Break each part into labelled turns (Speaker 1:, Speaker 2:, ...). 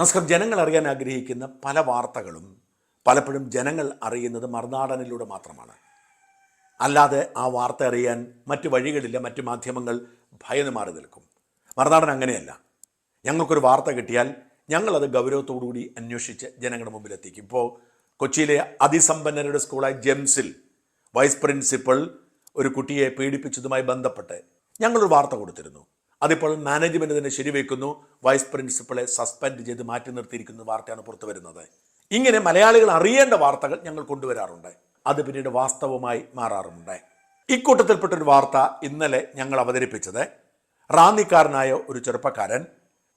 Speaker 1: നമസ്കാരം. ജനങ്ങൾ അറിയാൻ ആഗ്രഹിക്കുന്ന പല വാർത്തകളും പലപ്പോഴും ജനങ്ങൾ അറിയുന്നത് മറുനാടനിലൂടെ മാത്രമാണ്. അല്ലാതെ ആ വാർത്ത അറിയാൻ മറ്റു വഴികളില്ല മറ്റു മാധ്യമങ്ങൾ ഭയന്ന് മാറി നിൽക്കും. മറുനാടൻ അങ്ങനെയല്ല. ഞങ്ങൾക്കൊരു വാർത്ത കിട്ടിയാൽ ഞങ്ങളത് ഗൗരവത്തോടുകൂടി അന്വേഷിച്ച് ജനങ്ങളുടെ മുമ്പിൽ എത്തിക്കും ഇപ്പോൾ കൊച്ചിയിലെ അതിസമ്പന്നരുടെ സ്കൂളായ ജെംസിൽ വൈസ് പ്രിൻസിപ്പൾ ഒരു കുട്ടിയെ പീഡിപ്പിച്ചതുമായി ബന്ധപ്പെട്ട് ഞങ്ങളൊരു വാർത്ത കൊടുത്തിരുന്നു. അതിപ്പോൾ മാനേജ്മെന്റ് തന്നെ ശരിവെക്കുന്നു. വൈസ് പ്രിൻസിപ്പളെ സസ്പെൻഡ് ചെയ്ത് മാറ്റി നിർത്തിയിരിക്കുന്ന വാർത്തയാണ് പുറത്തു വരുന്നത്. ഇങ്ങനെ മലയാളികൾ അറിയേണ്ട വാർത്തകൾ ഞങ്ങൾ കൊണ്ടുവരാറുണ്ട്. അത് പിന്നീട് വാസ്തവമായി മാറാറുമുണ്ട്. ഇക്കൂട്ടത്തിൽപ്പെട്ട ഒരു വാർത്ത ഇന്നലെ ഞങ്ങൾ അവതരിപ്പിച്ചത്. റാന്നിക്കാരനായ ഒരു ചെറുപ്പക്കാരൻ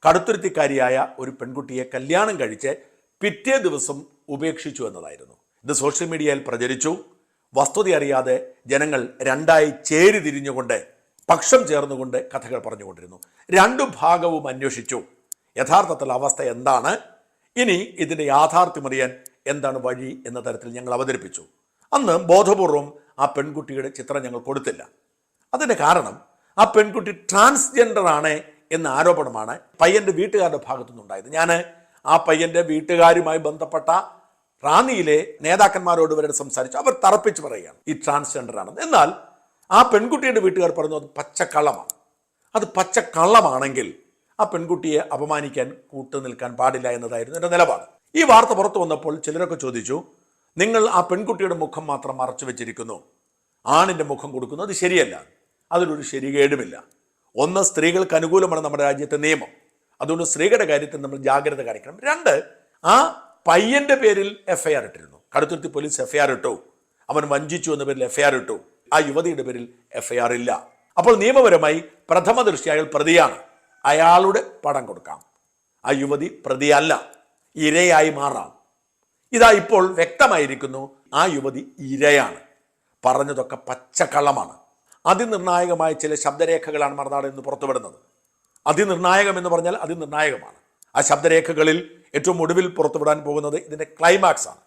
Speaker 1: കടുത്തുരുത്തിക്കാരിയായ ഒരു പെൺകുട്ടിയെ കല്യാണം കഴിച്ച് പിറ്റേ ദിവസം ഉപേക്ഷിച്ചു എന്നതായിരുന്നു. ഇത് സോഷ്യൽ മീഡിയയിൽ പ്രചരിച്ചു. വസ്തുത അറിയാതെ ജനങ്ങൾ രണ്ടായി ചേരി തിരിഞ്ഞുകൊണ്ട് പക്ഷം ചേർന്നുകൊണ്ട് കഥകൾ പറഞ്ഞുകൊണ്ടിരുന്നു. രണ്ടു ഭാഗവും അന്വേഷിച്ചു. യഥാർത്ഥത്തിൽ അവസ്ഥ എന്താണ്? ഇനി ഇതിന്റെ യാഥാർത്ഥ്യമറിയാൻ എന്താണ് വഴി എന്ന തരത്തിൽ ഞങ്ങൾ അവതരിപ്പിച്ചു. അന്ന് ബോധപൂർവം ആ പെൺകുട്ടിയുടെ ചിത്രം ഞങ്ങൾ കൊടുത്തില്ല. അതിന്റെ കാരണം ആ പെൺകുട്ടി ട്രാൻസ്ജെൻഡർ ആണ് എന്ന ആരോപണമാണ് പയ്യന്റെ വീട്ടുകാരുടെ ഭാഗത്തുനിന്നുണ്ടായത്. ഞാൻ ആ പയ്യന്റെ വീട്ടുകാരുമായി ബന്ധപ്പെട്ട റാന്നിയിലെ നേതാക്കന്മാരോട് വരെ സംസാരിച്ചു. അവർ തറപ്പിച്ച് പറയുകയാണ് ഈ ട്രാൻസ്ജെൻഡർ ആണെന്ന്. എന്നാൽ ആ പെൺകുട്ടിയുടെ വീട്ടുകാർ പറഞ്ഞു അത് പച്ചക്കള്ളമാണ്. അത് പച്ചക്കള്ളമാണെങ്കിൽ ആ പെൺകുട്ടിയെ അപമാനിക്കാൻ കൂട്ടു നിൽക്കാൻ പാടില്ല എന്നതായിരുന്നു എന്റെ നിലപാട്. ഈ വാർത്ത പുറത്തു വന്നപ്പോൾ ചിലരൊക്കെ ചോദിച്ചു നിങ്ങൾ ആ പെൺകുട്ടിയുടെ മുഖം മാത്രം മറച്ചു വെച്ചിരിക്കുന്നു. ആണിന്റെ മുഖം കൊടുക്കുന്നു. അത് ശരിയല്ല. അതിലൊരു ശരികേടുമില്ല. ഒന്ന് സ്ത്രീകൾക്ക് അനുകൂലമാണ് നമ്മുടെ രാജ്യത്തെ നിയമം. അതുകൊണ്ട് സ്ത്രീകളുടെ കാര്യത്തിൽ നമ്മൾ ജാഗ്രത കാണിക്കണം. രണ്ട് ആ പയ്യന്റെ പേരിൽ എഫ്ഐആർ ഇട്ടിരുന്നു. കടുത്തുരുത്തി പോലീസ് എഫ്ഐആർ ഇട്ടു. അവൻ വഞ്ചിച്ചു എന്ന പേരിൽ എഫ്ഐആർ ഇട്ടു. ആ യുവതിയുടെ പേരിൽ എഫ്ഐആർ ഇല്ല. അപ്പോൾ നിയമപരമായി പ്രഥമ ദൃഷ്ടി അയാൾ പ്രതിയാണ്. അയാളുടെ പടം കൊടുക്കാം. ആ യുവതി പ്രതിയല്ല. ഇരയായി മാറാം. ഇതാ ഇപ്പോൾ വ്യക്തമായിരിക്കുന്നു ആ യുവതി ഇരയാണ്. പറഞ്ഞതൊക്കെ പച്ചക്കള്ളമാണ്. അതിനിർണായകമായ ചില ശബ്ദരേഖകളാണ് മറുനാട് ഇന്ന് പുറത്തുവിടുന്നത്. അതിനിർണായകം എന്ന് പറഞ്ഞാൽ അതിനിർണായകമാണ്. ആ ശബ്ദരേഖകളിൽ ഏറ്റവും ഒടുവിൽ പുറത്തുവിടാൻ പോകുന്നത് ഇതിന്റെ ക്ലൈമാക്സ് ആണ്.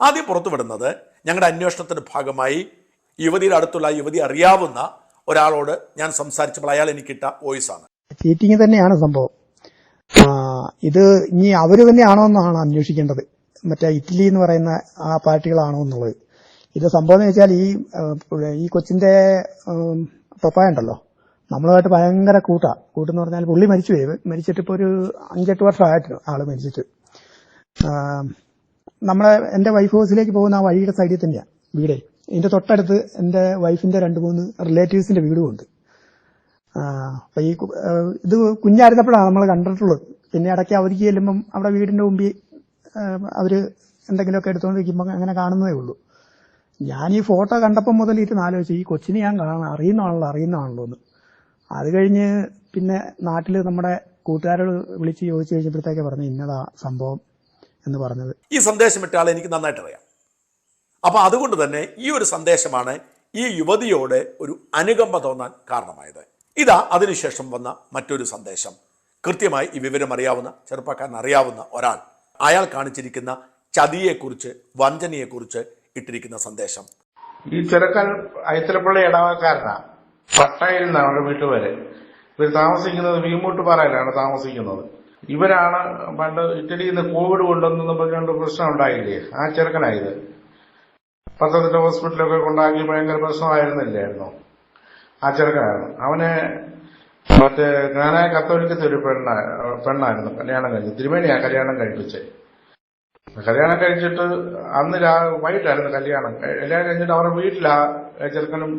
Speaker 1: ആദ്യം പുറത്തുവിടുന്നത് ഞങ്ങളുടെ അന്വേഷണത്തിന്റെ ഭാഗമായി യുവതിയുടെ അടുത്തുള്ള യുവതി അറിയാവുന്ന ഒരാളോട് ഞാൻ സംസാരിച്ചപ്പോൾ അയാൾ എനിക്ക് ഇട്ട വോയിസ് ആണ്
Speaker 2: ചീറ്റിംഗ് തന്നെയാണ് സംഭവം. ഇത് ഇനി അവർ തന്നെയാണോ എന്നാണ് അന്വേഷിക്കേണ്ടത്. മറ്റേ ഇറ്റലി എന്ന് പറയുന്ന ആ പാർട്ടികളാണോ എന്നുള്ളത്. ഇത് സംഭവം എന്ന് വെച്ചാൽ ഈ ഈ കൊച്ചിന്റെ പപ്പായ ഉണ്ടല്ലോ. നമ്മളുമായിട്ട് ഭയങ്കര കൂട്ടാ. കൂട്ടെന്ന് പറഞ്ഞാൽ പുള്ളി മരിച്ചു പോയി മരിച്ചിട്ട് ഇപ്പോൾ ഒരു അഞ്ചെട്ട് വർഷമായിട്ട് ആൾ മരിച്ചിട്ട്. നമ്മളെ എന്റെ വൈഫ് ഹൗസിലേക്ക് പോകുന്ന ആ വഴിയുടെ സൈഡിൽ തന്നെയാണ് വീടേ. ഇതിന്റെ തൊട്ടടുത്ത് എന്റെ വൈഫിന്റെ രണ്ട് മൂന്ന് റിലേറ്റീവ്സിന്റെ വീടും ഉണ്ട്. അപ്പൊ ഈ ഇത് കുഞ്ഞായിരുന്നപ്പോഴാണ് നമ്മൾ കണ്ടിട്ടുള്ളത്. പിന്നെ ഇടയ്ക്ക് അവധിക്ക് ചെല്ലുമ്പം അവിടെ വീടിന്റെ മുമ്പിൽ അവർ എന്തെങ്കിലുമൊക്കെ എടുത്തുകൊണ്ടിരിക്കുമ്പോൾ അങ്ങനെ കാണുന്നതേ ഉള്ളൂ. ഞാൻ ഈ ഫോട്ടോ കണ്ടപ്പോൾ മുതൽ ഇരുന്ന് ആലോചിച്ചു ഈ കൊച്ചിനെ ഞാൻ കാണാൻ അറിയുന്നതാണല്ലോ അറിയുന്നതാണല്ലോ എന്ന്. അത് കഴിഞ്ഞ് പിന്നെ നാട്ടിൽ നമ്മുടെ കൂട്ടുകാരോട് വിളിച്ച് ചോദിച്ചു കഴിഞ്ഞപ്പോഴത്തേക്ക് പറഞ്ഞു ഇന്നതാ സംഭവം എന്ന് പറഞ്ഞത്.
Speaker 1: ഈ സന്ദേശം ഇട്ട എനിക്ക് നന്നായിട്ട് അറിയാം അപ്പൊ അതുകൊണ്ട് തന്നെ ഈ ഒരു സന്ദേശമാണ് ഈ യുവതിയോട് ഒരു അനുകമ്പ തോന്നാൻ കാരണമായത്. ഇതാ അതിനുശേഷം വന്ന മറ്റൊരു സന്ദേശം. കൃത്യമായി ഈ വിവരം അറിയാവുന്ന ചെറുപ്പക്കാരൻ അറിയാവുന്ന ഒരാൾ. അയാൾ കാണിച്ചിരിക്കുന്ന ചതിയെക്കുറിച്ച് വഞ്ചനയെക്കുറിച്ച് ഇട്ടിരിക്കുന്ന സന്ദേശം.
Speaker 3: ഈ ചെറുക്കൻ ഐത്തലപ്പള്ളി ഇടവക്കാരനാ പട്ടയിൽ നിന്നാണ് അവരുടെ വീട്ടിൽ വരെ. ഇവർ താമസിക്കുന്നത് വീമൂട്ടുപാറയിലാണ് താമസിക്കുന്നത്. ഇവരാണ് പണ്ട് ഇറ്റലിയിൽ നിന്ന് കോവിഡ് കൊണ്ടുവന്നു പറഞ്ഞുകൊണ്ട് പ്രശ്നം ഉണ്ടായില്ലേ? ആ ചെറുക്കനായത് പത്തനംതിട്ട ഹോസ്പിറ്റലൊക്കെ കൊണ്ടാക്കി ഭയങ്കര പ്രശ്നമായിരുന്നില്ലായിരുന്നു? ആ ചെറുക്കനായിരുന്നു. അവനെ മറ്റേ ഞാനായ കത്തോലിക്കത്തെ ഒരു പെണ്ണ പെണ്ണായിരുന്നു കല്യാണം കഴിച്ചു. തിരുമേനിയാ കല്യാണം കഴിപ്പിച്ചേ. കല്യാണം കഴിച്ചിട്ട് അന്ന് രാ വൈകിട്ടായിരുന്നു കല്യാണം. കല്യാണം കഴിഞ്ഞിട്ട് അവരുടെ വീട്ടിലാ ചെറുക്കനും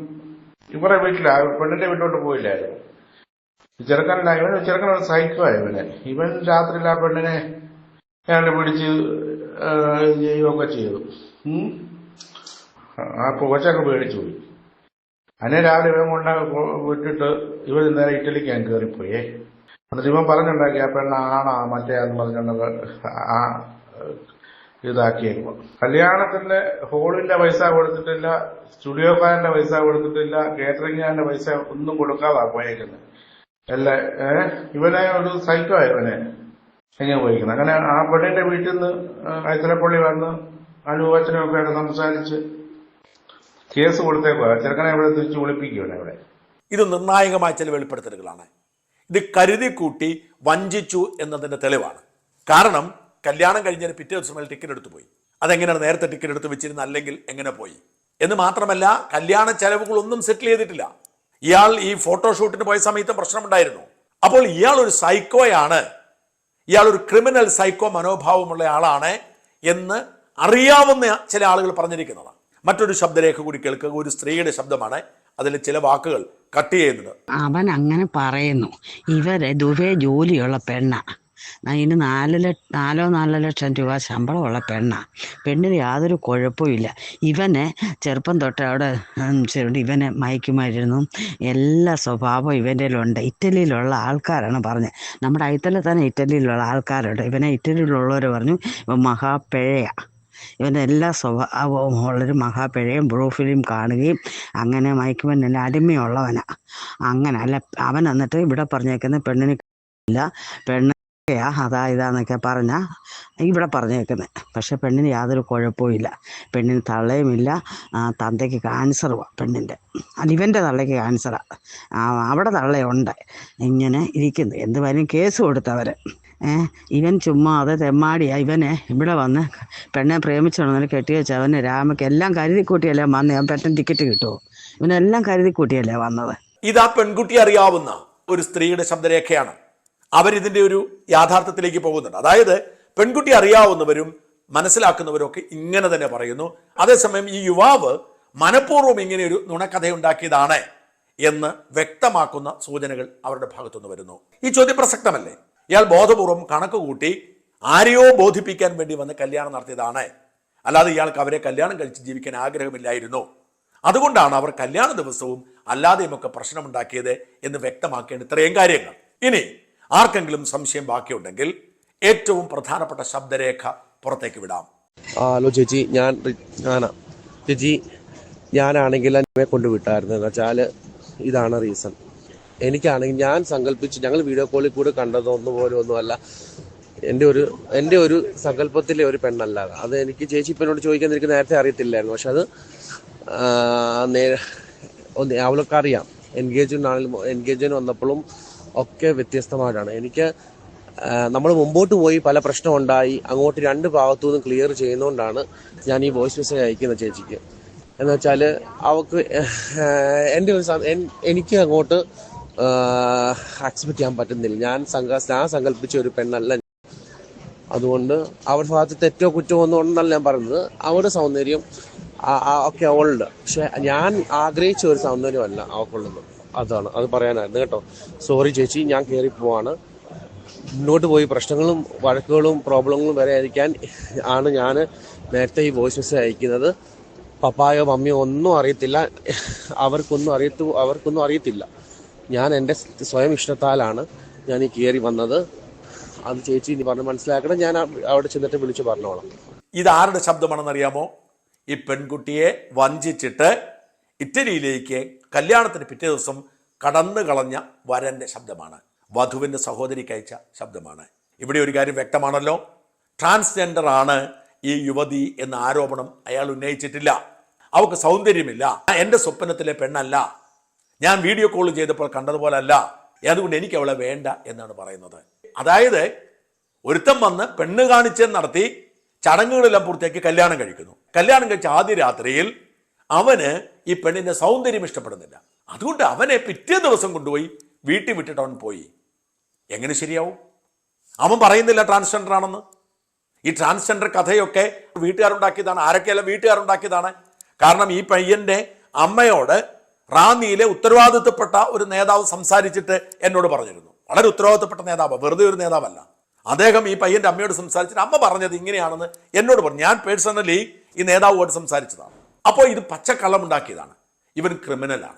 Speaker 3: ഇവരുടെ വീട്ടിലാ പെണ്ണിന്റെ വീട്ടിലോട്ട് പോയില്ലായിരുന്നു. ചെറുക്കനുണ്ടായി ഇവൻ ചെറുക്കനൊരു സൈക്കോ ഇവന്. ഇവൻ രാത്രിയിൽ ആ പെണ്ണിനെ ഏതാണ്ട് പിടിച്ച് ചെയ്യുകയൊക്കെ ചെയ്തു. ആ പുകച്ചൊക്കെ പേടിച്ചു പോയി. അതിനെ രാവിലെ ഇവൻ കൊണ്ട വിട്ടിട്ട് ഇവർ നേരെ ഇറ്റലിക്ക് ഞാൻ കയറിപ്പോയേ എന്നിട്ട് ഇവൻ പറഞ്ഞുണ്ടാക്കി ആ പെണ്ണ ആണാ മറ്റേ എന്ന് പറഞ്ഞുകൊണ്ട് ആ ഇതാക്കിയേക്കും കല്യാണത്തിന്റെ ഹോളിന്റെ പൈസ കൊടുത്തിട്ടില്ല സ്റ്റുഡിയോക്കാരന്റെ പൈസ കൊടുത്തിട്ടില്ല കേറ്ററിംഗുകാരന്റെ പൈസ ഒന്നും കൊടുക്കാതാ പോയേക്കുന്നത് അല്ല ഏഹ് ഇവനെ ഒരു സൈക്കോ ഇവനെ. എങ്ങനെ പോയിരിക്കുന്നത് അങ്ങനെ ആ പെണ്ണിന്റെ വീട്ടിൽ നിന്ന് കൈത്തലപ്പള്ളി വന്ന് അനുഭവത്തിനൊക്കെ സംസാരിച്ച് കേസ് കൊടുത്തേക്കോ ചെറുക്കനെ ഇവിടെ തിരിച്ചു വിളിപ്പിക്കുകയാണ് ഇവിടെ.
Speaker 1: ഇത് നിർണായകമായ ചില വെളിപ്പെടുത്തലുകളാണ്. ഇത് കരുതി കൂട്ടി വഞ്ചിച്ചു എന്നതിന്റെ തെളിവാണ്. കാരണം കല്യാണം കഴിഞ്ഞതിന് പിറ്റേ ദിവസം ടിക്കറ്റ് എടുത്തു പോയി. അതെങ്ങനെയാണ് നേരത്തെ ടിക്കറ്റ് എടുത്ത് വെച്ചിരുന്ന അല്ലെങ്കിൽ എങ്ങനെ പോയി? എന്ന് മാത്രമല്ല കല്യാണ ചെലവുകളൊന്നും സെറ്റിൽ ചെയ്തിട്ടില്ല. ഇയാൾ ഈ ഫോട്ടോഷൂട്ടിന് പോയ സമയത്ത് പ്രശ്നമുണ്ടായിരുന്നു. അപ്പോൾ ഇയാൾ ഒരു സൈക്കോയാണ് ഇയാൾ ഒരു ക്രിമിനൽ സൈക്കോ മനോഭാവമുള്ള ആളാണ് എന്ന് അറിയാവുന്ന ചില ആളുകൾ പറഞ്ഞിരിക്കുന്നതാണ്. മറ്റൊരു ശബ്ദരേഖ കൂടി കേൾക്കുക. ഒരു സ്ത്രീയുടെ ശബ്ദമാണ്. അതിൽ ചില വാക്കുകൾ കട്ട് ചെയ്യുന്നത്.
Speaker 4: അവൻ അങ്ങനെ പറയുന്നു. ഇവരെ ദുബേ ജോലിയുള്ള പെണ്ണ. അതിന് നാല് ലക്ഷ നാലോ നാലോ ലക്ഷം രൂപ ശമ്പളമുള്ള പെണ്ണ. പെണ്ണിന് യാതൊരു കുഴപ്പമില്ല ഇവനെ ചെറുപ്പം തൊട്ട് അവിടെ ഇവനെ മയക്കുമായിരുന്നു എല്ലാ സ്വഭാവവും ഇവന്റെ ഉണ്ട് ഇറ്റലിയിലുള്ള ആൾക്കാരാണ് പറഞ്ഞത്. നമ്മുടെ അയത്തല തന്നെ ഇറ്റലിയിലുള്ള ആൾക്കാരുണ്ട്. ഇവനെ ഇറ്റലിയിലുള്ളവർ പറഞ്ഞു ഇവൻ മഹാപ്പിഴയാണ് ഇവന്റെ എല്ലാ സ്വഭാവവും ഉള്ളൊരു മഹാപിഴയും ഫിലിം കാണുകയും അങ്ങനെ മയക്കുമരുന്നിന് അടിമയുള്ളവനാണ് അങ്ങനെ അല്ല അവൻ എന്നിട്ട് ഇവിടെ പറഞ്ഞേക്കുന്ന പെണ്ണിന് ഇല്ല. പെണ്ണ് അതാ ഇതാന്നൊക്കെ പറഞ്ഞ ഇവിടെ പറഞ്ഞേക്കുന്നത് പക്ഷെ പെണ്ണിന് യാതൊരു കുഴപ്പവും ഇല്ല. പെണ്ണിന് തള്ളയുമില്ല തന്തയ്ക്ക് ക്യാൻസറുമാണ് പെണ്ണിന്റെ. അല്ല ഇവന്റെ തള്ളയ്ക്ക് ക്യാൻസറാണ് അവിടെ തള്ളയുണ്ട്. ഇങ്ങനെ ഇരിക്കുന്നു. എന്ത് വരും? കേസ് കൊടുത്തവർ ഇവൻ ചുമ്മാ അത് തെമ്മാടിയാ. ഇവനെ ഇവിടെ വന്ന് പെണ്ണെ പ്രേമിച്ചോണെന്ന് കെട്ടി വെച്ച അവന് രാമയ്ക്ക് എല്ലാം കരുതി കൂട്ടിയല്ലേ വന്ന്. അവൻ പെട്ടെന്ന് ടിക്കറ്റ് കിട്ടുമോ ഇവനെല്ലാം കരുതി കൂട്ടിയല്ലേ വന്നത്?
Speaker 1: ഇത് പെൺകുട്ടി അറിയാവുന്ന ഒരു സ്ത്രീയുടെ ശബ്ദരേഖയാണ്. അവരിതിന്റെ ഒരു യാഥാർത്ഥ്യത്തിലേക്ക് പോകുന്നുണ്ട്. അതായത് പെൺകുട്ടി അറിയാവുന്നവരും മനസ്സിലാക്കുന്നവരും ഒക്കെ ഇങ്ങനെ തന്നെ പറയുന്നു. അതേസമയം ഈ യുവാവ് മനഃപൂർവം ഇങ്ങനെ ഒരു നുണക്കഥയുണ്ടാക്കിയതാണ് എന്ന് വ്യക്തമാക്കുന്ന സൂചനകൾ അവരുടെ ഭാഗത്തുനിന്ന് വരുന്നു. ഈ ചോദ്യം പ്രസക്തമല്ലേ ഇയാൾ ബോധപൂർവം കണക്ക് കൂട്ടി ആരെയോ ബോധിപ്പിക്കാൻ വേണ്ടി വന്ന് കല്യാണം നടത്തിയതാണ്. അല്ലാതെ ഇയാൾക്ക് അവരെ കല്യാണം കഴിച്ച് ജീവിക്കാൻ ആഗ്രഹമില്ലായിരുന്നു. അതുകൊണ്ടാണ് അവർ കല്യാണ ദിവസവും അല്ലാതെയുമൊക്കെ പ്രശ്നമുണ്ടാക്കിയത് എന്ന് വ്യക്തമാക്കേണ്ട ഇത്രയും കാര്യങ്ങൾ. ഇനി ആർക്കെങ്കിലും സംശയം ബാക്കിയുണ്ടെങ്കിൽ ഏറ്റവും പ്രധാനപ്പെട്ട ശബ്ദരേഖ പുറത്തേക്ക് വിടാം.
Speaker 5: ഹലോ ചേച്ചി. ഞാൻ ഞാനാ. ചേച്ചി ഞാനാണെങ്കിൽ കൊണ്ടുവിട്ടായിരുന്നു. എന്ന് വെച്ചാൽ ഇതാണ് റീസൺ. എനിക്കാണെങ്കിൽ ഞാൻ സങ്കല്പിച്ച് ഞങ്ങൾ വീഡിയോ കോളിൽ കൂടെ കണ്ടതൊന്നും പോലും ഒന്നുമല്ല എന്റെ ഒരു എന്റെ ഒരു സങ്കല്പത്തിലെ ഒരു പെണ്ണല്ല അത്. എനിക്ക് ചേച്ചി ഇപ്പനോട് ചോദിക്കാൻ എനിക്ക് നേരത്തെ അറിയത്തില്ലായിരുന്നു. പക്ഷെ അത് ഒന്ന് അവളൊക്കെ അറിയാം എൻഗേജ്മെന്റ് ആണെങ്കിലും എൻഗേജ്മെന്റ് വന്നപ്പോഴും ഒക്കെ വ്യത്യസ്തമായിട്ടാണ്. എനിക്ക് നമ്മൾ മുമ്പോട്ട് പോയി പല പ്രശ്നം ഉണ്ടായി അങ്ങോട്ട് രണ്ട് ഭാഗത്തു നിന്നും ക്ലിയർ ചെയ്യുന്നതുകൊണ്ടാണ് ഞാൻ ഈ വോയിസ് മെസ്സേജ് അയക്കുന്നത് ചേച്ചിക്ക്. എന്ന് വെച്ചാൽ അവൾക്ക് എന്റെ ഒരു എനിക്ക് അങ്ങോട്ട് അക്സെപ്റ്റ് ചെയ്യാൻ പറ്റുന്നില്ല. ഞാൻ ഞാൻ സങ്കല്പിച്ച ഒരു പെണ്ണല്ല അതുകൊണ്ട് അവരുടെ ഭാഗത്ത് തെറ്റോ കുറ്റമോ ഒന്നും ഉണ്ടെന്നല്ല ഞാൻ പറയുന്നത്. അവരുടെ സൗന്ദര്യം ഒക്കെ അവളുണ്ട് പക്ഷെ ഞാൻ ആഗ്രഹിച്ച ഒരു സൗന്ദര്യമല്ല അവൾക്കുള്ളത് അതാണ്. അത് പറയാനായിരുന്നു കേട്ടോ. സോറി ചേച്ചി ഞാൻ കയറി പോവാണ്. മുന്നോട്ട് പോയി പ്രശ്നങ്ങളും വഴക്കുകളും പ്രോബ്ലങ്ങളും വരെ അയക്കാൻ ആണ് ഞാൻ നേരത്തെ ഈ വോയിസ് മെസ്സേജ് അയക്കുന്നത്. പപ്പായോ മമ്മിയോ ഒന്നും അറിയത്തില്ല. അവർക്കൊന്നും അറിയത്തു അവർക്കൊന്നും അറിയത്തില്ല. ഞാൻ എന്റെ സ്വയം ഇഷ്ടത്താലാണ് ഞാൻ ഈ കയറി വന്നത്. അത് ചേച്ചി ഇനി പറഞ്ഞ് മനസ്സിലാക്കണം. ഞാൻ അവിടെ ചെന്നിട്ട് വിളിച്ച് പറഞ്ഞോളാം.
Speaker 1: ഇത് ആരുടെ ശബ്ദമാണെന്നറിയാമോ? ഈ പെൺകുട്ടിയെ വഞ്ചിച്ചിട്ട് ഇറ്റലിയിലേക്ക് കല്യാണത്തിന് പിറ്റേ ദിവസം കടന്നു കളഞ്ഞ വരന്റെ ശബ്ദമാണ്. വധുവിന്റെ സഹോദരിക്ക് അയച്ച ശബ്ദമാണ്. ഇവിടെ ഒരു കാര്യം വ്യക്തമാണല്ലോ. ട്രാൻസ്ജെൻഡർ ആണ് ഈ യുവതി എന്ന ആരോപണം അയാൾ ഉന്നയിച്ചിട്ടില്ല. അവൾക്ക് സൗന്ദര്യമില്ല. എന്റെ സ്വപ്നത്തിലെ പെണ്ണല്ല. ഞാൻ വീഡിയോ കോൾ ചെയ്തപ്പോൾ കണ്ടതുപോലെ അല്ല അതുകൊണ്ട് എനിക്ക് അവളെ വേണ്ട എന്നാണ് പറയുന്നത്. അതായത് ഒരുത്തം വന്ന് പെണ്ണ് കാണിച്ചെന്ന് നടത്തി ചടങ്ങുകളെല്ലാം പൂർത്തിയാക്കി കല്യാണം കഴിക്കുന്നു. കല്യാണം കഴിച്ച ആദ്യ രാത്രിയിൽ അവന് ഈ പെണ്ണിന്റെ സൗന്ദര്യം ഇഷ്ടപ്പെടുന്നില്ല. അതുകൊണ്ട് അവനെ പിറ്റേ ദിവസം കൊണ്ടുപോയി വീട്ടിൽ വിട്ടിട്ട് അവൻ പോയി. എങ്ങനെ ശരിയാവും? അവൻ പറയുന്നില്ല ട്രാൻസ്ജെൻഡർ ആണെന്ന്. ഈ ട്രാൻസ്ജെൻഡർ കഥയൊക്കെ വീട്ടുകാരുണ്ടാക്കിയതാണ്. ആരൊക്കെയല്ല വീട്ടുകാരുണ്ടാക്കിയതാണ്? കാരണം ഈ പയ്യന്റെ അമ്മയോട് റാന്നിയിലെ ഉത്തരവാദിത്തപ്പെട്ട ഒരു നേതാവ് സംസാരിച്ചിട്ട് എന്നോട് പറഞ്ഞിരുന്നു. വളരെ ഉത്തരവാദിത്തപ്പെട്ട നേതാവ് വെറുതെ ഒരു നേതാവല്ല. അദ്ദേഹം ഈ പയ്യന്റെ അമ്മയോട് സംസാരിച്ചിട്ട് അമ്മ പറഞ്ഞത് ഇങ്ങനെയാണെന്ന് എന്നോട് പറഞ്ഞു. ഞാൻ പേഴ്സണലി ഈ നേതാവുമായിട്ട് സംസാരിച്ചതാണ്. അപ്പോൾ ഇത് പച്ചക്കള്ളമുണ്ടാക്കിയതാണ് ഇവൻ ക്രിമിനലാണ്.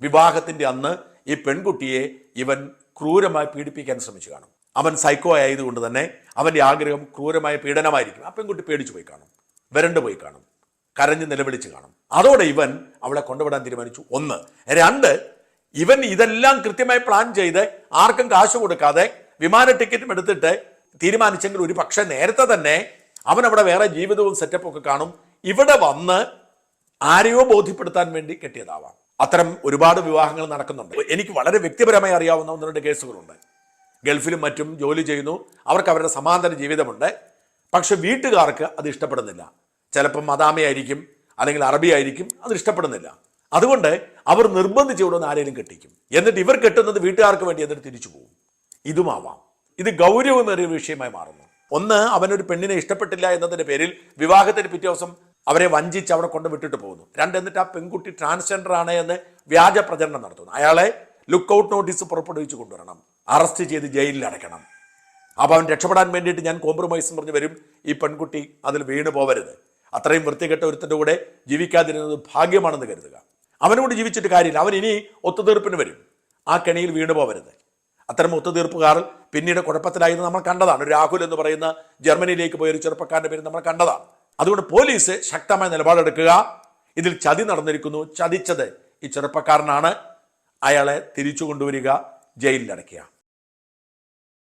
Speaker 1: വിവാഹത്തിന്റെ അന്ന് ഈ പെൺകുട്ടിയെ ഇവൻ ക്രൂരമായി പീഡിപ്പിക്കാൻ ശ്രമിച്ചു കാണും. അവൻ സൈക്കോ ആയതുകൊണ്ട് തന്നെ അവന്റെ ആഗ്രഹം ക്രൂരമായ പീഡനമായിരിക്കും. ആ പെൺകുട്ടി പേടിച്ചു പോയി കാണും. വരണ്ടു പോയി കാണും. കരഞ്ഞ് നിലവിളിച്ച് കാണും. അതോടെ ഇവൻ അവളെ കൊണ്ടുവിടാൻ തീരുമാനിച്ചു. ഒന്ന് രണ്ട് ഇവൻ ഇതെല്ലാം കൃത്യമായി പ്ലാൻ ചെയ്ത് ആർക്കും കാശ് കൊടുക്കാതെ വിമാന ടിക്കറ്റും എടുത്തിട്ട് തീരുമാനിച്ചെങ്കിൽ ഒരു പക്ഷേ നേരത്തെ തന്നെ അവൻ അവിടെ വേറെ ജീവിതവും സെറ്റപ്പും ഒക്കെ കാണും. ഇവിടെ വന്ന് ആരെയോ ബോധ്യപ്പെടുത്താൻ വേണ്ടി കെട്ടിയതാവാം. അത്തരം ഒരുപാട് വിവാഹങ്ങൾ നടക്കുന്നുണ്ട്. എനിക്ക് വളരെ വ്യക്തിപരമായി അറിയാവുന്ന ഒന്ന് രണ്ട് കേസുകളുണ്ട്. ഗൾഫിലും മറ്റും ജോലി ചെയ്യുന്നു. അവർക്ക് അവരുടെ സമാന്തര ജീവിതമുണ്ട്. പക്ഷെ വീട്ടുകാർക്ക് അത് ഇഷ്ടപ്പെടുന്നില്ല. ചിലപ്പം മദാമയായിരിക്കും അല്ലെങ്കിൽ അറബി ആയിരിക്കും അത് ഇഷ്ടപ്പെടുന്നില്ല. അതുകൊണ്ട് അവർ നിർബന്ധിച്ച് ഇവിടെ ആരെങ്കിലും കെട്ടിക്കും. എന്നിട്ട് ഇവർ കെട്ടുന്നത് വീട്ടുകാർക്ക് വേണ്ടി എന്നിട്ട് തിരിച്ചു പോകും. ഇതുമാവാം. ഇത് ഗൗരവമേറിയ വിഷയമായി മാറുന്നു. ഒന്ന് അവനൊരു പെണ്ണിനെ ഇഷ്ടപ്പെട്ടില്ല എന്നതിന്റെ പേരിൽ വിവാഹത്തിന് പിറ്റേ ദിവസം അവരെ വഞ്ചിച്ച് അവിടെ കൊണ്ട് വിട്ടിട്ട് പോകുന്നു. രണ്ട് എന്നിട്ട് ആ പെൺകുട്ടി ട്രാൻസ്ജെൻഡർ ആണ് എന്ന് വ്യാജ പ്രചരണം നടത്തുന്നു. അയാളെ ലുക്ക് ഔട്ട് നോട്ടീസ് പുറപ്പെടുവിച്ച് കൊണ്ടുവരണം. അറസ്റ്റ് ചെയ്ത് ജയിലിൽ അടയ്ക്കണം. അപ്പോൾ അവൻ രക്ഷപ്പെടാൻ വേണ്ടിയിട്ട് ഞാൻ കോംപ്രമൈസ് പറഞ്ഞ് വരും. ഈ പെൺകുട്ടി അതിൽ വീണ് പോവരുത് അത്രയും വൃത്തികെട്ട ഒരുത്തന്റെ കൂടെ ജീവിക്കാതിരുന്നത് ഭാഗ്യമാണെന്ന് കരുതുക. അവനോട് ജീവിച്ചിട്ട് കാര്യമില്ല. അവൻ ഇനി ഒത്തുതീർപ്പിന് വരും. ആ കെണിയിൽ വീണു പോവരുത്. അത്തരം ഒത്തുതീർപ്പുകാർ പിന്നീട് കുഴപ്പത്തിലായത് നമ്മൾ കണ്ടതാണ്. രാഹുൽ എന്ന് പറയുന്ന ജർമ്മനിയിലേക്ക് പോയ ഒരു ചെറുപ്പക്കാരന്റെ പേര് നമ്മൾ കണ്ടതാണ്. അതുകൊണ്ട് പോലീസ് ശക്തമായ നിലപാടെടുക്കുക. ഇതിൽ ചതി നടന്നിരിക്കുന്നു. ചതിച്ചത് ഈ ചെറുപ്പക്കാരനാണ്. അയാളെ തിരിച്ചു കൊണ്ടുവരിക. ജയിലിൽ അടയ്ക്കുക